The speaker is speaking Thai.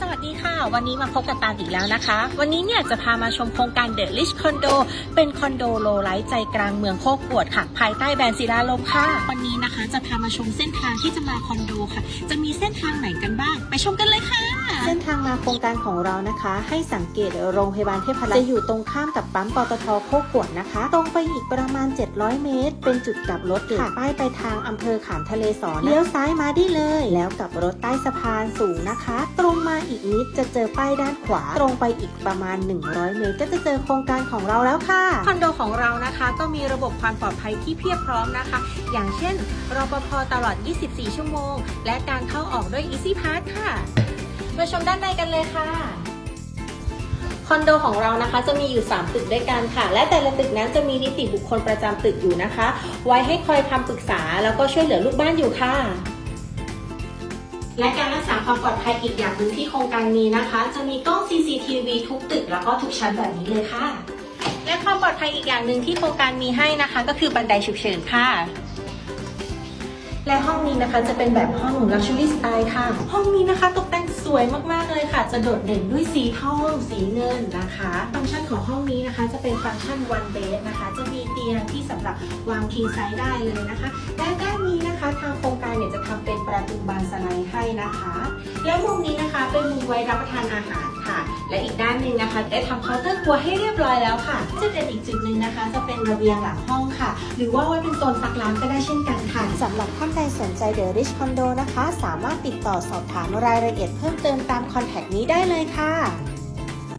สวัสดีค่ะ วันนี้มาพบกับตาอีกแล้วนะคะ วันนี้เนี่ยจะพามาชมโครงการเดลิชคอนโดเป็นคอนโดโลไลท์ใจกลางเมืองโคกปวดค่ะ ภายใต้แบรนด์ศิลาลมค่ะ วันนี้นะคะจะพามาชมเส้นทางที่จะมาคอนโดค่ะ จะมีเส้นทางไหนกันบ้าง ไปชมกันเลยค่ะ เส้นทางมาโครงการของเรานะคะ ให้สังเกตโรงพยาบาลเทพรัตน์จะอยู่ตรงข้ามกับปั๊มปตทโคกขวดนะคะ ตรงไปอีกประมาณ 700 เมตร เป็นจุดกลับรถค่ะป้ายไปทางอำเภอขามทะเลสอนเลี้ยวซ้ายมาได้เลย แล้วกลับรถใต้สะพานสูงนะคะ ตรงมาอีกนิดจะเจอป้ายด้านขวา ตรงไปอีกประมาณ 100 เมตร ก็จะเจอโครงการของเราแล้วค่ะคอนโดของเรานะคะ ก็มีระบบความปลอดภัยที่เพียบพร้อมนะคะ อย่างเช่นรปภตลอด 24 ชั่วโมง และการเข้าออกด้วย Easy Pass ค่ะ มาชมด้านในกันเลยค่ะ คอนโดของเรานะคะจะมีอยู่ 3 ตึกด้วยกันค่ะ และแต่ละตึกนั้นจะมีนิติบุคคลประจำตึกอยู่นะคะ ไว้ให้คอยคำปรึกษาแล้วก็ช่วยเหลือลูกบ้านอยู่ค่ะและการรักษาความปลอดภัยอีกอย่างหนึ่งที่โครงการนี้นะคะ จะมีกล้อง CCTV ทุกตึกแล้วก็ทุกชั้นแบบนี้เลยค่ะ และความปลอดภัยอีกอย่างหนึ่งที่โครงการมีให้นะคะ ก็คือบันไดฉุกเฉินค่ะ และห้องนี้นะคะจะเป็นแบบห้อง Luxury Style ค่ะ ห้องนี้นะคะตกแต่งสวยมากๆเลยค่ะ จะโดดเด่นด้วยสีทองสีเงินนะคะ ฟังก์ชันของห้องนี้นะคะ จะเป็นฟังก์ชัน one bed นะคะ จะมีเตียงที่สำหรับวาง king size ได้เลยนะคะและด้านนี้นะคะทางโครงการเนี่ยจะทำเป็นประตูบานสไลด์ให้นะคะ และมุมนี้นะคะเป็นมุมไว้รับประทานอาหาร และอีกด้านหนึ่งนะคะได้ทำเคาน์เตอร์ครัวให้เรียบร้อยแล้วค่ะ จะเป็นอีกจุดหนึ่งนะคะ จะเป็นระเบียงหลังห้องค่ะ หรือว่าไว้เป็นโซนซักล้างก็ได้เช่นกันค่ะ สำหรับท่านใดสนใจเดอะริชคอนโดนะคะ สามารถติดต่อสอบถามรายละเอียดเพิ่มเติมตามคอนแทคนี้ได้เลยค่ะ